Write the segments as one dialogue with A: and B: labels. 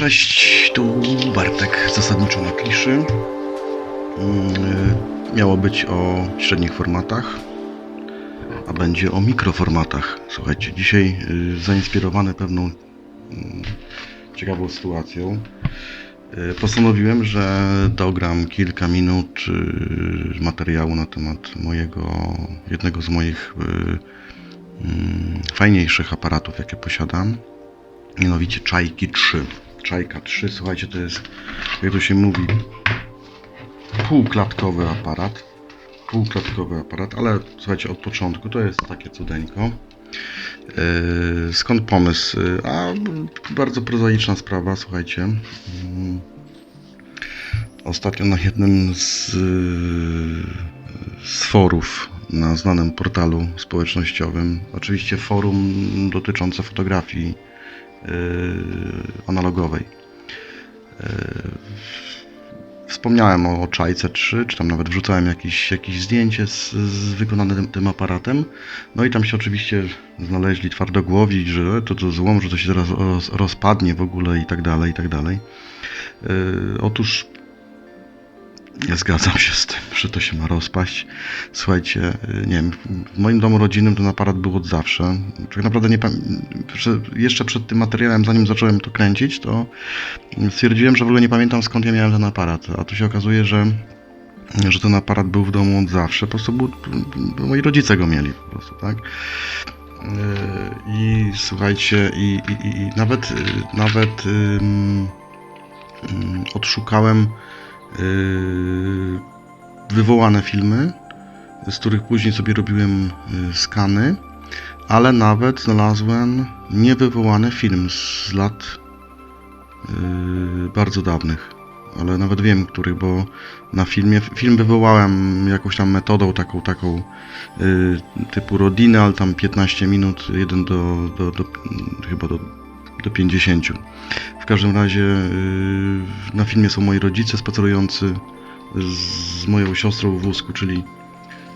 A: Cześć, tu Bartek, zasadniczo na kliszy. Miało być o średnich formatach, a będzie o mikroformatach. Słuchajcie, dzisiaj y, zainspirowany pewną mm, ciekawą sytuacją, y, postanowiłem, że dogram kilka minut y, materiału na temat mojego, jednego z moich mm, fajniejszych aparatów, jakie posiadam mianowicie Czajki 3. Czajka 3, słuchajcie, to jest, jak to się mówi, półklatkowy aparat. Półklatkowy aparat, ale słuchajcie, od początku to jest takie cudeńko. Yy, skąd pomysł? A bardzo prozaiczna sprawa, słuchajcie. Mm, Ostatnio na jednym z, yy, z forów na znanym portalu społecznościowym, oczywiście forum dotyczące fotografii yy, analogowej. Wspomniałem o Czajce 3, czy tam nawet wrzucałem jakieś, jakieś zdjęcie z, z wykonanym tym, aparatem. No i tam się oczywiście znaleźli twardogłowi, że to to złom, że to się zaraz roz, rozpadnie w ogóle i tak dalej, i tak dalej. Yy, otóż nie zgadzam się z tym, że to się ma rozpaść. Słuchajcie, nie wiem, w moim domu rodzinnym ten aparat był od zawsze. Tak naprawdę nie jeszcze przed tym materiałem, zanim zacząłem to kręcić, to stwierdziłem, że w ogóle nie pamiętam skąd ja miałem ten aparat. A tu się okazuje, że, że ten aparat był w domu od zawsze. Po prostu był, moi rodzice go mieli po prostu, tak? Yy, I słuchajcie, i, i, i, nawet, y, nawet ym, odszukałem wywołane filmy, z których później sobie robiłem yy, skany, ale nawet znalazłem niewywołany film z lat yy, bardzo dawnych. Ale nawet wiem, których, bo na filmie, film wywołałem jakąś tam metodą taką, taką yy, typu Rodinal, tam 15 minut, jeden do, do, do chyba do, do 50. W każdym razie yy, na filmie są moi rodzice spacerujący z moją siostrą w wózku, czyli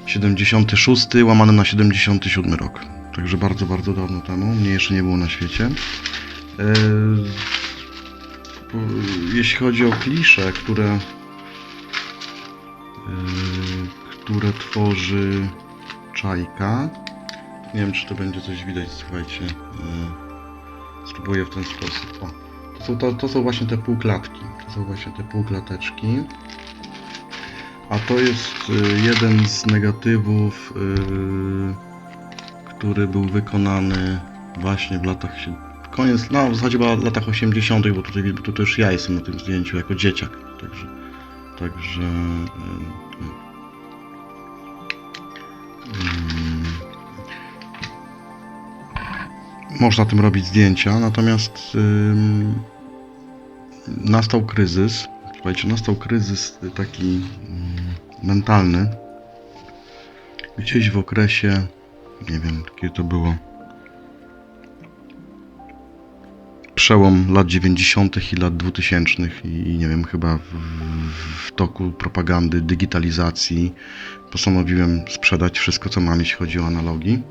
A: 76 łamane na 77 rok. Także bardzo, bardzo dawno temu. Mnie jeszcze nie było na świecie. Po- jeśli chodzi o klisze, które yy, które tworzy Czajka. Nie wiem, czy to będzie coś widać, słuchajcie. Yy, spróbuję w ten sposób. O, to, są, to, to są właśnie te półklatki. To są właśnie te półklateczki. A to jest y, jeden z negatywów, y, który był wykonany właśnie w latach koniec, no w zasadzie chyba latach 80., bo tutaj, bo tu też ja jestem na tym zdjęciu jako dzieciak. Także, także y, mm, można tym robić zdjęcia, natomiast ym, nastał kryzys. Słuchajcie, nastał kryzys taki mm, mentalny. Gdzieś w okresie, nie wiem, kiedy to było. Przełom lat 90. i lat 2000 i nie wiem, chyba w, w toku propagandy, digitalizacji postanowiłem sprzedać wszystko, co mam, jeśli chodzi o analogi.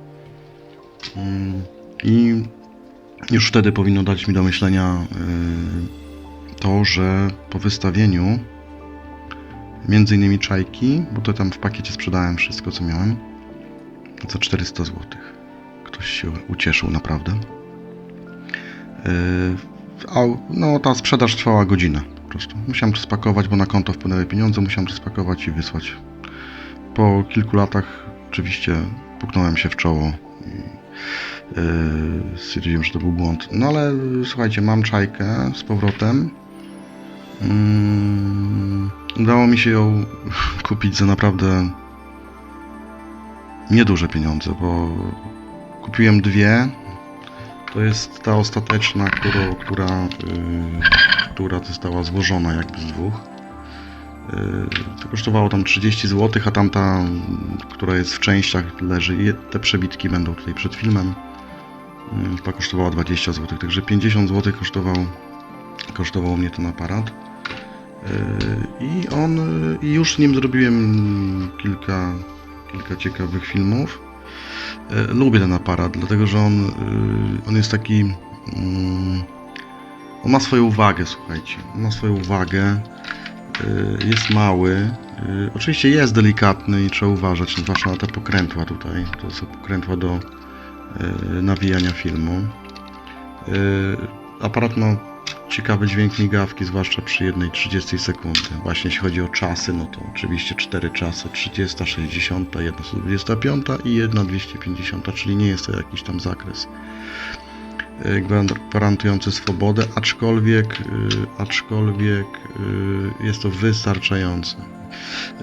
A: Mm, I już wtedy powinno dać mi do myślenia yy, to, że po wystawieniu między innymi czajki, bo to tam w pakiecie sprzedałem wszystko, co miałem, za 400 zł. Ktoś się ucieszył naprawdę. Yy, a no, ta sprzedaż trwała godzinę po prostu. Musiałem to spakować, bo na konto wpłynęły pieniądze, musiałem to spakować i wysłać. Po kilku latach oczywiście puknąłem się w czoło stwierdziłem, że to był błąd. No ale yy, słuchajcie, mam czajkę z powrotem. Mm, udało mi się ją kupić za naprawdę nieduże pieniądze, bo kupiłem dwie. To jest ta ostateczna, którą, która, yy, która została złożona jakby z dwóch. Yy, To kosztowało tam 30 zł, a tamta, która jest w częściach, leży. Te przebitki będą tutaj przed filmem. Yy, Chyba kosztowała 20 zł, także 50 zł kosztował, kosztował mnie ten aparat. Yy, I on, i już nim zrobiłem kilka, kilka ciekawych filmów. Lubię ten aparat, dlatego że on, on jest taki. mm, On ma swoją uwagę, słuchajcie. On ma swoją uwagę. Yy, Jest mały. Yy, Oczywiście jest delikatny i trzeba uważać, zwłaszcza na te pokrętła tutaj. To są pokrętła do yy, nawijania filmu. Aparat ma ciekawy dźwięk migawki, zwłaszcza przy jednej 30 sekundy. Właśnie jeśli chodzi o czasy, no to oczywiście cztery czasy, 30, 60, jedna 125 i jedna 250, czyli nie jest to jakiś tam zakres y, gwarantujący swobodę, aczkolwiek, y, aczkolwiek y, jest to wystarczające.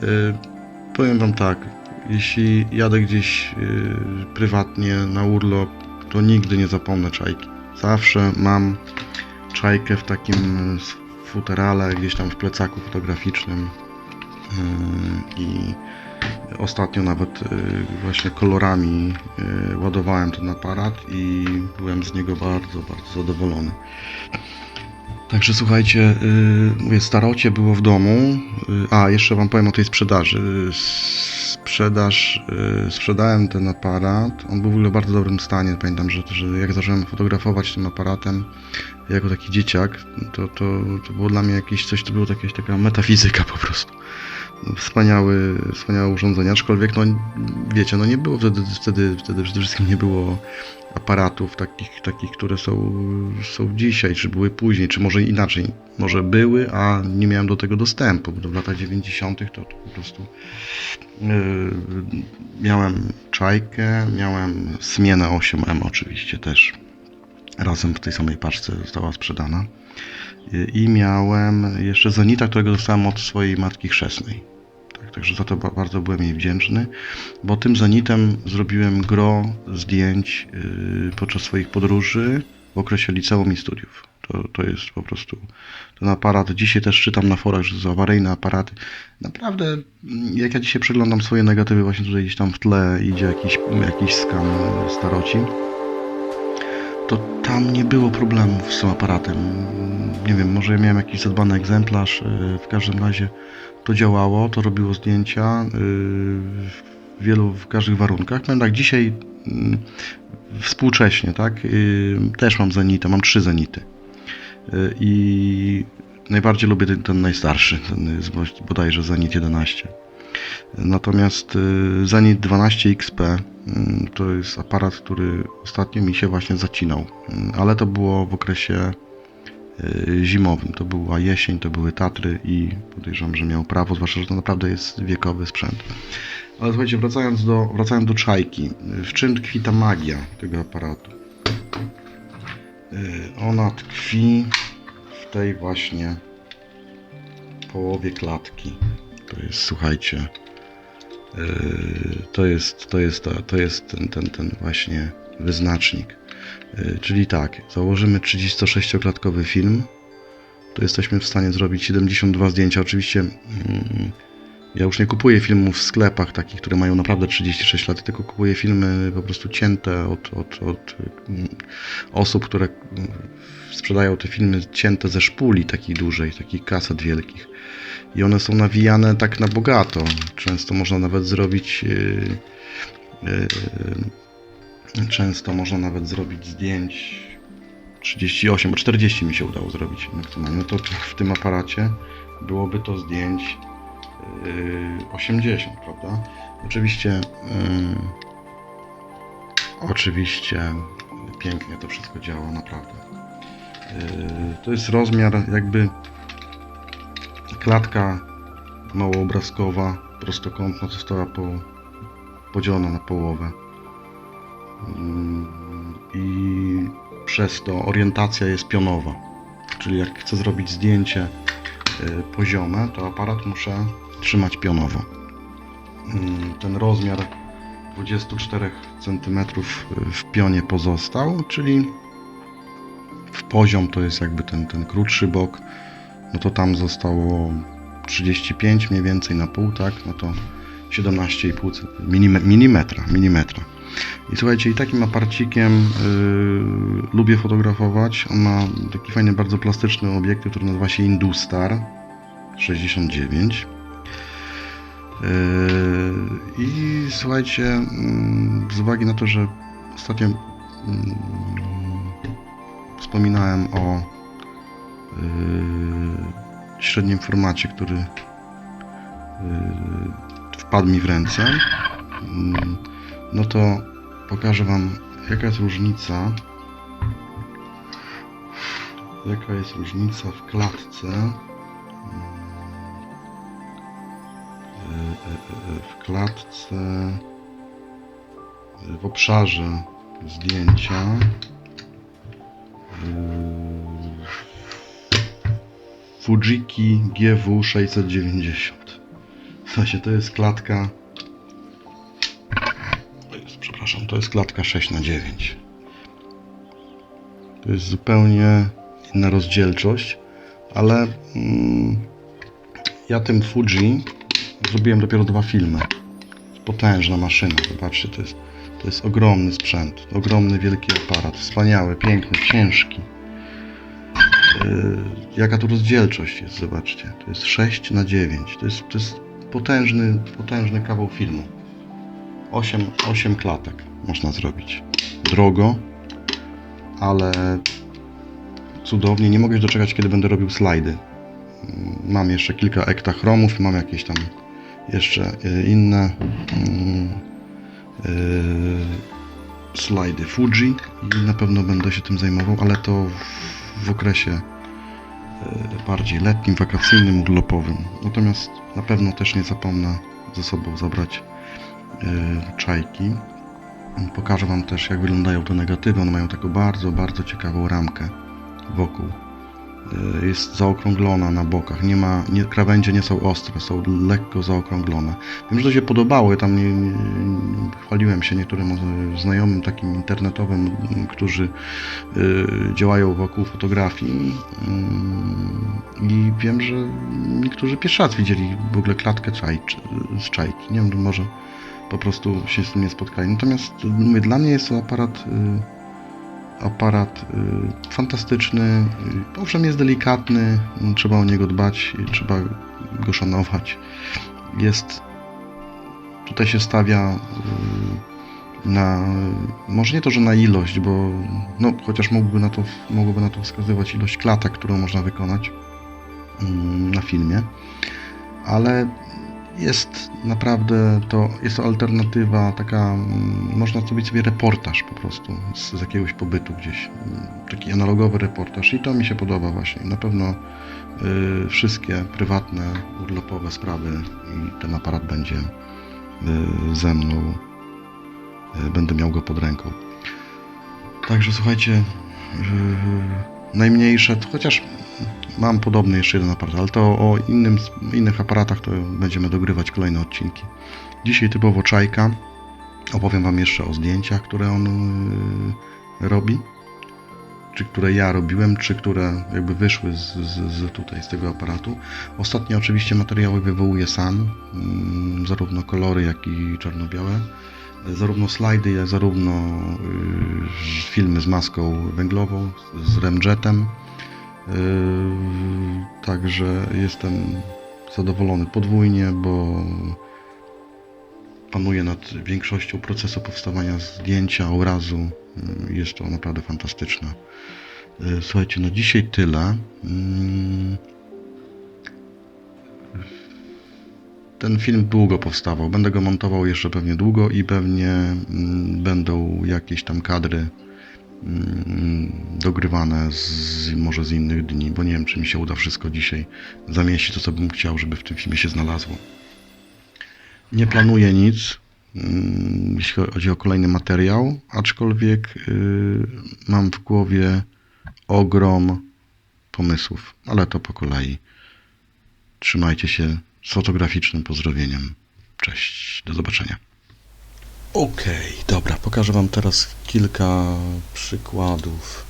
A: Y, Powiem Wam tak, jeśli jadę gdzieś y, prywatnie na urlop, to nigdy nie zapomnę czajki. Zawsze mam czajkę w takim y, futerale, gdzieś tam w plecaku fotograficznym y, i ostatnio nawet y, właśnie kolorami y, ładowałem ten aparat i byłem z niego bardzo, bardzo zadowolony. Także słuchajcie, y, mówię, starocie było w domu. A, jeszcze Wam powiem o tej sprzedaży. Sprzedaż, sprzedałem ten aparat. On był w ogóle w bardzo dobrym stanie. Pamiętam, że, że jak zacząłem fotografować tym aparatem jako taki dzieciak, to, to, to było dla mnie jakieś coś, to było jakaś taka metafizyka po prostu. Wspaniały, wspaniałe urządzenie, aczkolwiek no wiecie, no nie było wtedy, wtedy, wtedy przede wszystkim nie było aparatów takich, takich które są, są dzisiaj, czy były później, czy może inaczej. Może były, a nie miałem do tego dostępu, bo w latach 90. to, po prostu yy, miałem czajkę, miałem Smienę 8M oczywiście też. Razem w tej samej paczce została sprzedana. I miałem jeszcze Zenita, którego dostałem od swojej matki chrzestnej. Tak, także za to ba- bardzo byłem jej wdzięczny, bo tym Zenitem zrobiłem gro zdjęć yy, podczas swoich podróży w okresie liceum i studiów. To, to jest po prostu ten aparat. Dzisiaj też czytam na forach, że to awaryjne aparaty. Naprawdę, mm, jak ja dzisiaj przeglądam swoje negatywy, właśnie tutaj gdzieś tam w tle idzie jakiś, jakiś skan e, staroci, to tam nie było problemów z tym aparatem. Nie wiem, może ja miałem jakiś zadbany egzemplarz, e, w każdym razie to działało, to robiło zdjęcia yy, w wielu, w każdych warunkach. Powiem tak, dzisiaj mm, współcześnie, tak, yy, też mam Zenita, mam trzy Zenity. I najbardziej lubię ten, ten najstarszy, ten jest bo- bodajże Zenit 11. Natomiast yy, Zenit 12 XP yy, to jest aparat, który ostatnio mi się właśnie zacinał, Yy, ale to było w okresie y, zimowym. To była jesień, to były Tatry i podejrzewam, że miał prawo, zwłaszcza, że to naprawdę jest wiekowy sprzęt. Ale słuchajcie, wracając do, wracając do czajki. y, W czym tkwi magia tego aparatu? Y, Ona tkwi w tej właśnie połowie klatki. To jest, słuchajcie, y, to jest, to jest, to, to jest ten, ten, ten właśnie wyznacznik. Y, Czyli tak, założymy 36-klatkowy film, to jesteśmy w stanie zrobić 72 zdjęcia. Oczywiście mm, ja już nie kupuję filmów w sklepach takich, które mają naprawdę 36 lat, tylko kupuję filmy po prostu cięte od, od, od mm, osób, które mm, sprzedają te filmy cięte ze szpuli takiej dużej, takich kaset wielkich. I one są nawijane tak na bogato. Często można nawet zrobić yy, yy, często można nawet zrobić zdjęć 38, bo 40 mi się udało zrobić maksymalnie. No to w tym aparacie byłoby to zdjęć 80, prawda? Oczywiście yy, oczywiście pięknie to wszystko działa, naprawdę. Yy, to jest rozmiar jakby klatka małoobrazkowa, prostokątna została po, podzielona na połowę. Mm, I przez to orientacja jest pionowa. Czyli jak chcę zrobić zdjęcie y, poziome, to aparat muszę trzymać pionowo. Mm, Ten rozmiar 24 cm w pionie pozostał, czyli w poziom to jest jakby ten, ten krótszy bok, no to tam zostało 35 mniej więcej na pół, tak? No to 17,5 cm, milime- milimetra, milimetra. I słuchajcie, i takim aparcikiem yy, lubię fotografować. On ma taki fajny, bardzo plastyczny obiektyw, który nazywa się Industar 69. Yy, I słuchajcie, mm, z uwagi na to, że ostatnio mm, wspominałem o yy, średnim formacie, który yy, wpadł mi w ręce, mm, no to pokażę Wam, jaka jest różnica. Jaka jest różnica w klatce. W klatce, w obszarze zdjęcia. Fujiki GW 690. Słuchajcie, to jest klatka. Przepraszam, to jest klatka 6 na 9 To jest zupełnie inna rozdzielczość, ale mm, ja tym Fuji zrobiłem dopiero dwa filmy. Potężna maszyna, zobaczcie, to jest, to jest ogromny sprzęt, ogromny, wielki aparat, wspaniały, piękny, ciężki. Yy, jaka tu rozdzielczość jest, zobaczcie. To jest 6 na 9 To jest, to jest potężny, potężny kawał filmu. 8, 8 klatek można zrobić. Drogo, ale cudownie. Nie mogę się doczekać, kiedy będę robił slajdy. Mam jeszcze kilka ektachromów, mam jakieś tam jeszcze y, inne mm, y, slajdy Fuji i na pewno będę się tym zajmował, ale to w, w okresie y, bardziej letnim, wakacyjnym, urlopowym. Natomiast na pewno też nie zapomnę ze sobą zabrać czajki. Pokażę Wam też, jak wyglądają te negatywy. One mają taką bardzo, bardzo ciekawą ramkę wokół. Y, Jest zaokrąglona na bokach. Nie ma, nie, krawędzie nie są ostre, są lekko zaokrąglone. Wiem, że to się podobało. Ja tam nie, nie, chwaliłem się niektórym e, znajomym takim internetowym, którzy y, działają wokół fotografii. Mm, I wiem, że niektórzy pierwszy raz widzieli w ogóle klatkę czaj, z czajki. Nie wiem, może po prostu się z tym nie spotkali. Natomiast mówię, dla mnie jest to aparat, y, aparat y, fantastyczny. Y, Owszem, jest delikatny, trzeba o niego dbać, trzeba go szanować. Jest tutaj się stawia y, na może nie to, że na ilość, bo no, chociaż mógłby na to, mogłoby na to wskazywać ilość klatek, którą można wykonać mm, na filmie, ale jest naprawdę to, jest to alternatywa taka, mm, można zrobić sobie reportaż po prostu z, z jakiegoś pobytu gdzieś, mm, taki analogowy reportaż i to mi się podoba właśnie. Na pewno y, wszystkie prywatne, urlopowe sprawy i ten aparat będzie y, ze mną, y, będę miał go pod ręką. Także słuchajcie, y, najmniejsze, chociaż mam podobny jeszcze jeden aparat, ale to o innym, innych aparatach to będziemy dogrywać kolejne odcinki. Dzisiaj typowo czajka. Opowiem Wam jeszcze o zdjęciach, które on y, robi. Czy które ja robiłem, czy które jakby wyszły z, z, z tutaj z tego aparatu. Ostatnio oczywiście materiały wywołuję sam, mm, zarówno kolory, jak i czarno-białe. Zarówno slajdy, jak zarówno y, filmy z maską węglową, z remjetem. Yy, Także jestem zadowolony podwójnie, bo panuję nad większością procesu powstawania zdjęcia, obrazu. Yy, Jest to naprawdę fantastyczne. Yy, Słuchajcie, na dzisiaj tyle. Ten film długo powstawał. Będę go montował jeszcze pewnie długo i pewnie mm, będą jakieś tam kadry dogrywane z, może z innych dni, bo nie wiem, czy mi się uda wszystko dzisiaj zamieścić, to co bym chciał, żeby w tym filmie się znalazło. Nie planuję nic, mm, jeśli chodzi o kolejny materiał, aczkolwiek y, mam w głowie ogrom pomysłów, ale to po kolei. Trzymajcie się z fotograficznym pozdrowieniem. Cześć, do zobaczenia. Okej, dobra, pokażę Wam teraz kilka przykładów,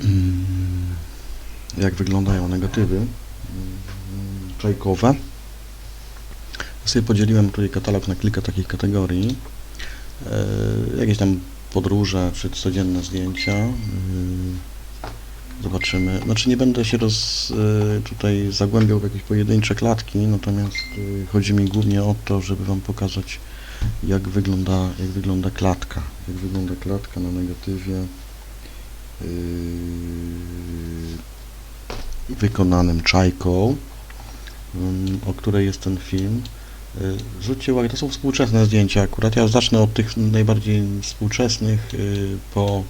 A: mm, jak wyglądają negatywy. Mm, czajkowe. Ja sobie podzieliłem tutaj katalog na kilka takich kategorii. E, jakieś tam podróże czy codzienne zdjęcia. E, Zobaczymy. Znaczy nie będę się roz, e, tutaj zagłębiał w jakieś pojedyncze klatki, natomiast e, chodzi mi głównie o to, żeby Wam pokazać jak wygląda, jak wygląda klatka. Jak wygląda klatka na negatywie yy, wykonanym czajką, ym, o której jest ten film. Yy, Zwróćcie uwagę, to są współczesne zdjęcia akurat. Ja zacznę od tych najbardziej współczesnych yy, po,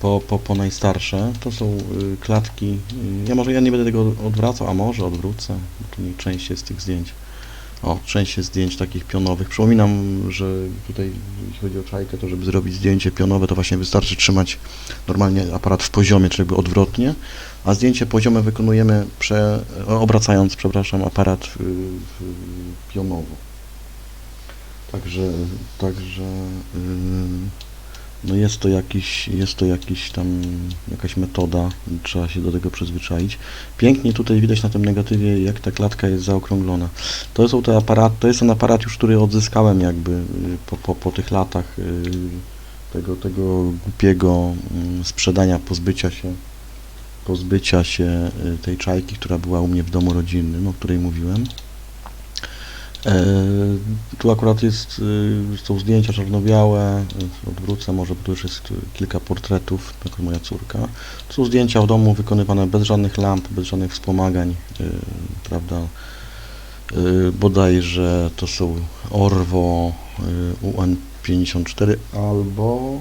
A: po, po, po najstarsze. To są yy, klatki. yy, Ja może ja nie będę tego odwracał, a może odwrócę, bo tu nie część jest tych zdjęć. O, część zdjęć takich pionowych. Przypominam, że tutaj jeśli chodzi o czajkę, to żeby zrobić zdjęcie pionowe, to właśnie wystarczy trzymać normalnie aparat w poziomie, czyli jakby odwrotnie, a zdjęcie poziome wykonujemy prze, obracając, przepraszam, aparat w, w, pionowo. Także, także ym, no jest to jakiś, jest to jakiś tam, jakaś metoda, trzeba się do tego przyzwyczaić. Pięknie tutaj widać na tym negatywie, jak ta klatka jest zaokrąglona. To są te aparaty, to jest ten aparat już, który odzyskałem jakby y, po, po, po tych latach y, tego, tego głupiego mm, sprzedania, pozbycia się pozbycia się y, tej czajki, która była u mnie w domu rodzinnym, o której mówiłem. E, tu akurat jest, y, są zdjęcia czarno-białe, odwrócę może, tu już jest kilka portretów, jako moja córka. To są zdjęcia w domu wykonywane bez żadnych lamp, bez żadnych wspomagań, y, prawda. Bodajże to są Orwo y, UN54 albo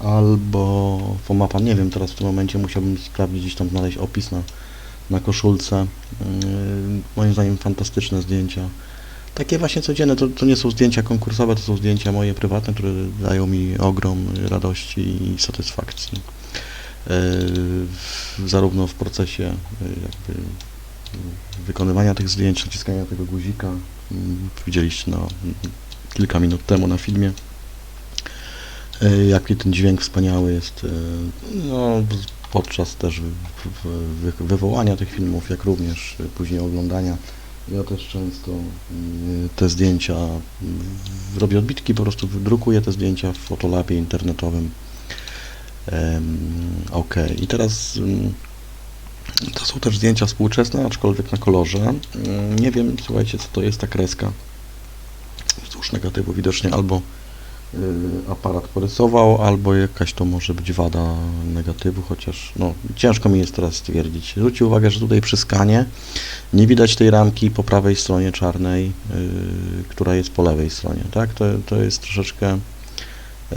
A: y, albo Fomapan, nie wiem teraz w tym momencie musiałbym sprawdzić, gdzieś tam znaleźć opis na, na koszulce. Moim zdaniem fantastyczne zdjęcia. Takie właśnie codzienne, to, to nie są zdjęcia konkursowe, to są zdjęcia moje prywatne, które dają mi ogrom radości i satysfakcji. Yy, zarówno w procesie yy, jakby wykonywania tych zdjęć, naciskania tego guzika, yy, widzieliście no, kilka minut temu na filmie, yy, jaki ten dźwięk wspaniały jest yy, no, podczas też wywołania tych filmów, jak również później oglądania. Ja też często yy, te zdjęcia, yy, robię odbitki, po prostu wydrukuję te zdjęcia w fotolabie internetowym. Ok, i teraz ym, to są też zdjęcia współczesne, aczkolwiek na kolorze. Nie wiem, słuchajcie, co to jest ta kreska. Wzdłuż negatywu widocznie albo aparat porysował, albo jakaś to może być wada negatywu, chociaż no, ciężko mi jest teraz stwierdzić. Zwróćcie uwagę, że tutaj przy skanie nie widać tej ramki po prawej stronie czarnej, y, która jest po lewej stronie, tak? To, to jest troszeczkę y,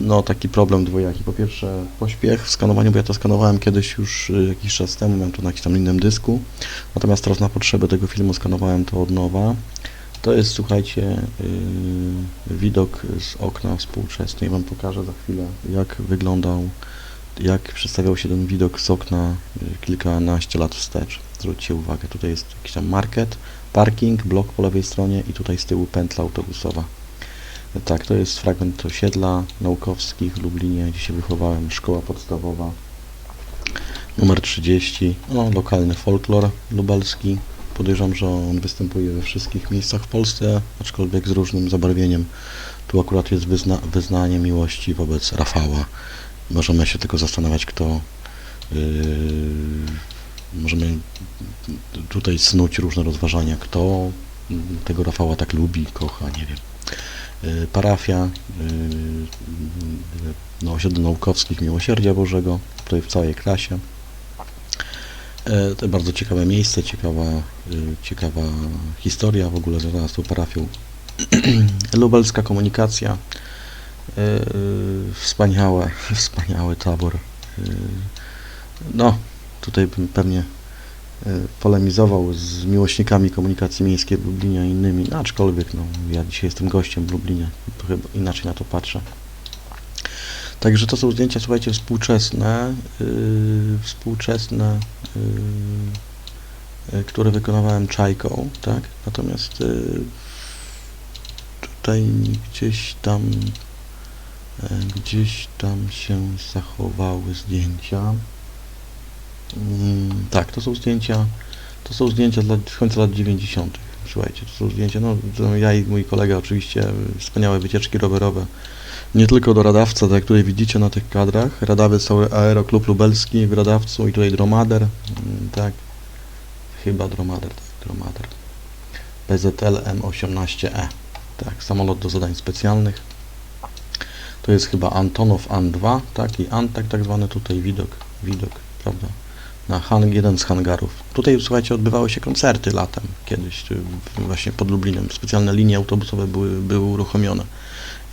A: no, taki problem dwojaki. Po pierwsze pośpiech w skanowaniu, bo ja to skanowałem kiedyś już y, jakiś czas temu, miałem to na jakimś tam innym dysku, natomiast teraz na potrzeby tego filmu skanowałem to od nowa. To jest, słuchajcie, yy, widok z okna współczesny. Ja Wam pokażę za chwilę, jak wyglądał, jak przedstawiał się ten widok z okna yy, kilkanaście lat wstecz. Zwróćcie uwagę, tutaj jest jakiś tam market, parking, blok po lewej stronie i tutaj z tyłu pętla autobusowa. Tak, to jest fragment osiedla naukowskich w Lublinie, gdzie się wychowałem, szkoła podstawowa numer 30, no, lokalny folklor lubelski. Podejrzewam, że on występuje we wszystkich miejscach w Polsce, aczkolwiek z różnym zabarwieniem. Tu akurat jest wyzna wyznanie miłości wobec Rafała. Możemy się tylko zastanawiać, kto. Yy, możemy tutaj snuć różne rozważania, kto tego Rafała tak lubi, kocha, nie wiem. Yy, parafia, yy, no, osiedle naukowskich Miłosierdzia Bożego, tutaj w całej klasie. E, To bardzo ciekawe miejsce, ciekawa, y, ciekawa historia w ogóle związana z tą parafią. Lubelska komunikacja, y, wspaniałe, wspaniały tabor. No, tutaj bym pewnie polemizował z miłośnikami komunikacji miejskiej w Lublinie i innymi, no, aczkolwiek no, ja dzisiaj jestem gościem w Lublinie, chyba inaczej na to patrzę. Także to są zdjęcia, słuchajcie, współczesne, yy, współczesne, yy, yy, które wykonywałem czajką, tak? Natomiast yy, tutaj gdzieś tam, yy, gdzieś tam się zachowały zdjęcia. Mm, tak, to są zdjęcia To są zdjęcia z, końca lat 90. Słuchajcie, to są zdjęcia, no ja i mój kolega oczywiście, y, wspaniałe wycieczki rowerowe. Nie tylko do Radawca, tak jak tutaj widzicie na tych kadrach. Radawiec to Aeroklub Lubelski w Radawcu i tutaj Dromader, mm, tak. Chyba Dromader, tak, Dromader. PZL M18E, tak, samolot do zadań specjalnych. To jest chyba Antonov An-2, tak, i Antak tak zwany tutaj widok, widok, prawda, na hang, jeden z hangarów. Tutaj, słuchajcie, odbywały się koncerty latem kiedyś, y, właśnie pod Lublinem. Specjalne linie autobusowe były, były uruchomione.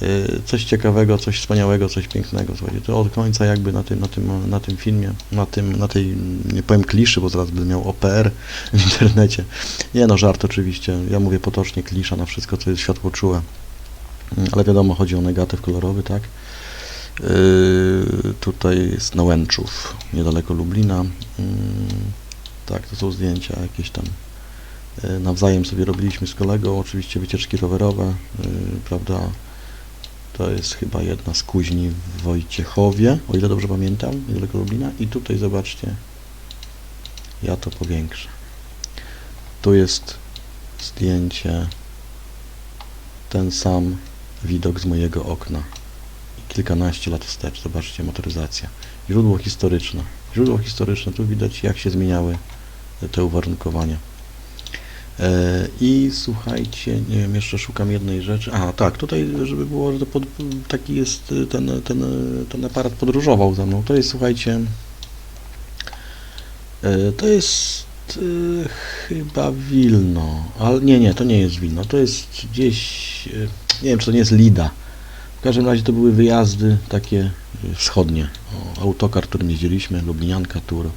A: Y, Coś ciekawego, coś wspaniałego, coś pięknego, słuchajcie, to od końca jakby na tym, na tym, na tym filmie, na tym, na tej, nie powiem kliszy, bo zaraz będę miał OPR w internecie. Nie no, żart oczywiście, ja mówię potocznie klisza na wszystko, co jest światłoczułe. Mm, Ale wiadomo, chodzi o negatyw kolorowy, tak? Yy, tutaj jest Nałęczów, niedaleko Lublina. Yy, tak, to są zdjęcia jakieś tam. Yy, nawzajem sobie robiliśmy z kolegą, oczywiście wycieczki rowerowe, yy, prawda? To jest chyba jedna z kuźni w Wojciechowie, o ile dobrze pamiętam, niedaleko Lublina. I tutaj zobaczcie, ja to powiększę. Tu jest zdjęcie, ten sam widok z mojego okna kilkanaście lat wstecz. Zobaczcie, motoryzacja. Źródło historyczne. Źródło historyczne. Tu widać, jak się zmieniały te uwarunkowania. E, I słuchajcie, nie wiem, jeszcze szukam jednej rzeczy. A, tak, tutaj, żeby było, że pod, taki jest y, ten, ten, ten aparat podróżował za mną. To jest, słuchajcie, e, to jest y, chyba Wilno, ale nie, nie, to nie jest Wilno, to jest gdzieś, y, nie wiem, czy to nie jest Lida. W każdym razie to były wyjazdy takie wschodnie. O, autokar, którym jeździliśmy, Lublinianka Tour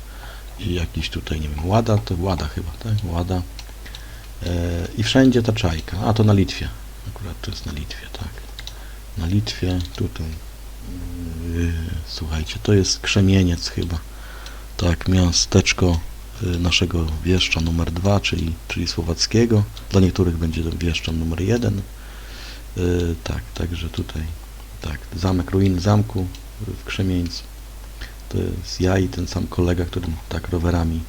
A: i jakiś tutaj, nie wiem, Łada, to Łada chyba, tak? Łada. E, I wszędzie ta czajka. A to na Litwie. Akurat to jest na Litwie, tak. Na Litwie, tutaj. Yy, słuchajcie, to jest Krzemieniec chyba. Tak, miasteczko y, naszego wieszcza numer 2, czyli, czyli słowackiego. Dla niektórych będzie to wieszczem numer 1. Yy, tak, także tutaj, tak, zamek, ruiny zamku w Krzemieńcu. To jest ja i ten sam kolega, którym tak rowerami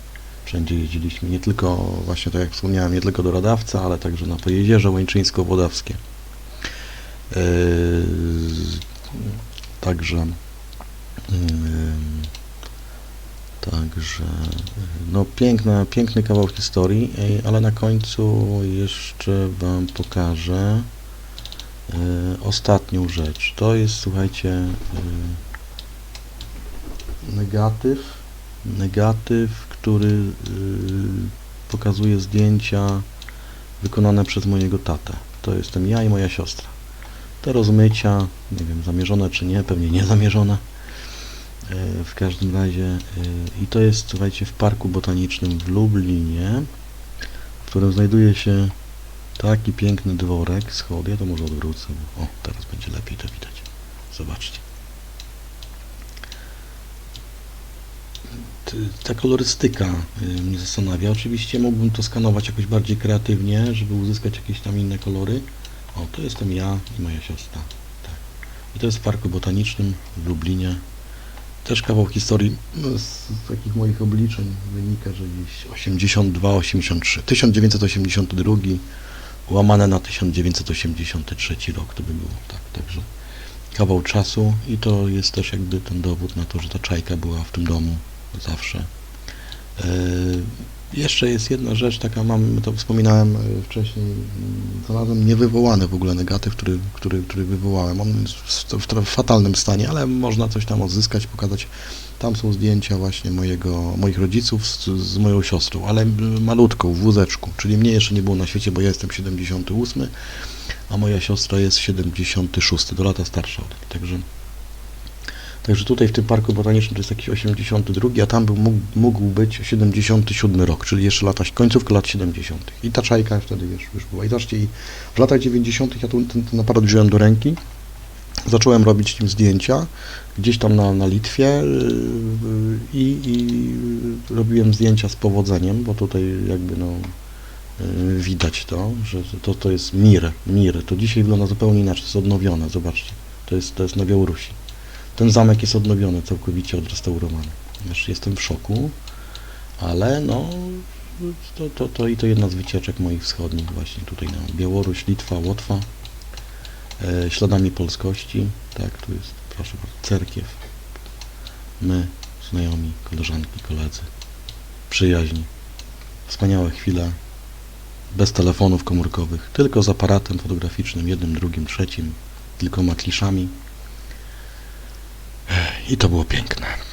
A: wszędzie jeździliśmy. Nie tylko, właśnie tak jak wspomniałem, nie tylko do Radawca, ale także na Pojezierze Łańczyńsko-Włodawskie. Yy, także yy, Także, no piękna, piękny kawał historii, ale na końcu jeszcze Wam pokażę e, ostatnią rzecz. To jest, słuchajcie, e, negatyw, negatyw, który e, pokazuje zdjęcia wykonane przez mojego tatę. To jestem ja i moja siostra. Te rozmycia, nie wiem, zamierzone czy nie, pewnie niezamierzone. E, W każdym razie, e, i to jest, słuchajcie, w Parku Botanicznym w Lublinie, w którym znajduje się taki piękny dworek, schody, ja to może odwrócę, o, teraz będzie lepiej to widać. Zobaczcie. Ta kolorystyka y, mnie zastanawia. Oczywiście mógłbym to skanować jakoś bardziej kreatywnie, żeby uzyskać jakieś tam inne kolory. O, to jestem ja i moja siostra. Tak. I to jest w Parku Botanicznym w Lublinie. Też kawał historii no, z, takich moich obliczeń wynika, że gdzieś 82-83, 1982 łamane na 1983 rok to by było, tak, także kawał czasu i to jest też jakby ten dowód na to, że ta czajka była w tym domu zawsze. E, jeszcze jest jedna rzecz, taka mam, to wspominałem e, wcześniej, mm, znalazłem niewywołany w ogóle negatyw, który, który, który wywołałem. On jest w, w, fatalnym stanie, ale można coś tam odzyskać, pokazać. Tam są zdjęcia właśnie mojego, moich rodziców z, z moją siostrą, ale malutką, w wózeczku, czyli mnie jeszcze nie było na świecie, bo ja jestem 78, a moja siostra jest 76, do lata starsza także Także tutaj w tym parku botanicznym to jest jakiś 82, a tam był, mógł, mógł być 77 rok, czyli jeszcze lata, końcówka lat 70. I ta czajka wtedy wiesz, już była. I zobaczcie, i w latach 90. ja tu ten, ten aparat wziąłem do ręki, zacząłem robić tym zdjęcia gdzieś tam na, na Litwie yy, i, i robiłem zdjęcia z powodzeniem, bo tutaj jakby no yy, widać to, że to, to jest Mir, Mir. To dzisiaj wygląda zupełnie inaczej, jest odnowione, zobaczcie. To jest, to jest na Białorusi. Ten zamek jest odnowiony, całkowicie odrestaurowany. Wiesz, jestem w szoku, ale no to, to, to i to jedna z wycieczek moich wschodnich właśnie tutaj na Białoruś, Litwa, Łotwa. E, śladami polskości. Tak, tu jest, proszę bardzo, cerkiew. My, znajomi, koleżanki, koledzy. Przyjaźni. Wspaniałe chwile. Bez telefonów komórkowych, tylko z aparatem fotograficznym, jednym, drugim, trzecim, kilkoma kliszami. I to było piękne.